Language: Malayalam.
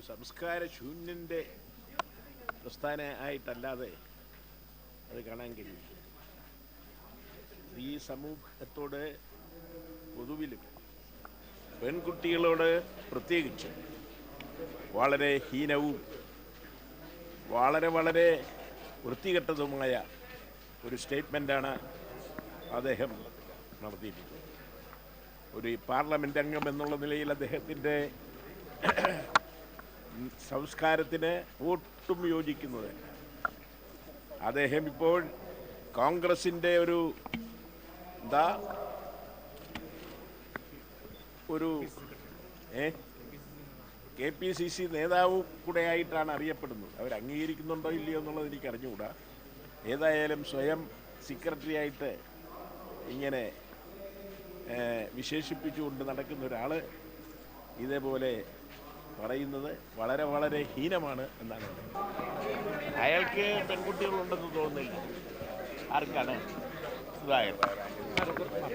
ഒരു സംസ്കാര ശൂന്യന്റെ പ്രസ്ഥാന ആയിട്ടല്ലാതെ അത് കാണാൻ കഴിയും ഈ സമൂഹത്തോട് പൊതുവിലും പെൺകുട്ടികളോട് പ്രത്യേകിച്ച് വളരെ ഹീനവും വളരെ വളരെ വൃത്തികെട്ടതുമായ ഒരു സ്റ്റേറ്റ്മെന്റാണ് അദ്ദേഹം നടത്തിയിട്ടുള്ളത് ഒരു പാർലമെന്റ് അംഗം എന്നുള്ള നിലയിൽ അദ്ദേഹത്തിന്റെ സംസ്കാരത്തിന് ഒട്ടും യോജിക്കുന്നത് അദ്ദേഹം ഇപ്പോൾ കോൺഗ്രസിന്റെ ഒരു എന്താ? ഒരു ഏ? കെ പി സി സി നേതാവ് കൂടെ ആയിട്ടാണ് അറിയപ്പെടുന്നത്. അവർ അംഗീകരിക്കുന്നുണ്ടോ ഇല്ലയോ എന്നുള്ളത് എനിക്ക് അറിഞ്ഞുകൂടാ. ഏതായാലും സ്വയം സെക്രട്ടറി ആയിട്ട് ഇങ്ങനെ വിശേഷിപ്പിച്ചുകൊണ്ട് നടക്കുന്ന ഒരാൾ ഇതേപോലെ പറയുന്നത് വളരെ വളരെ ഹീനമാണ് എന്നാണ്. അയാൾക്ക് പെൺകുട്ടികളുണ്ടെന്ന് തോന്നുന്നില്ല. ആർക്കാണ്? സുധാകരൻ.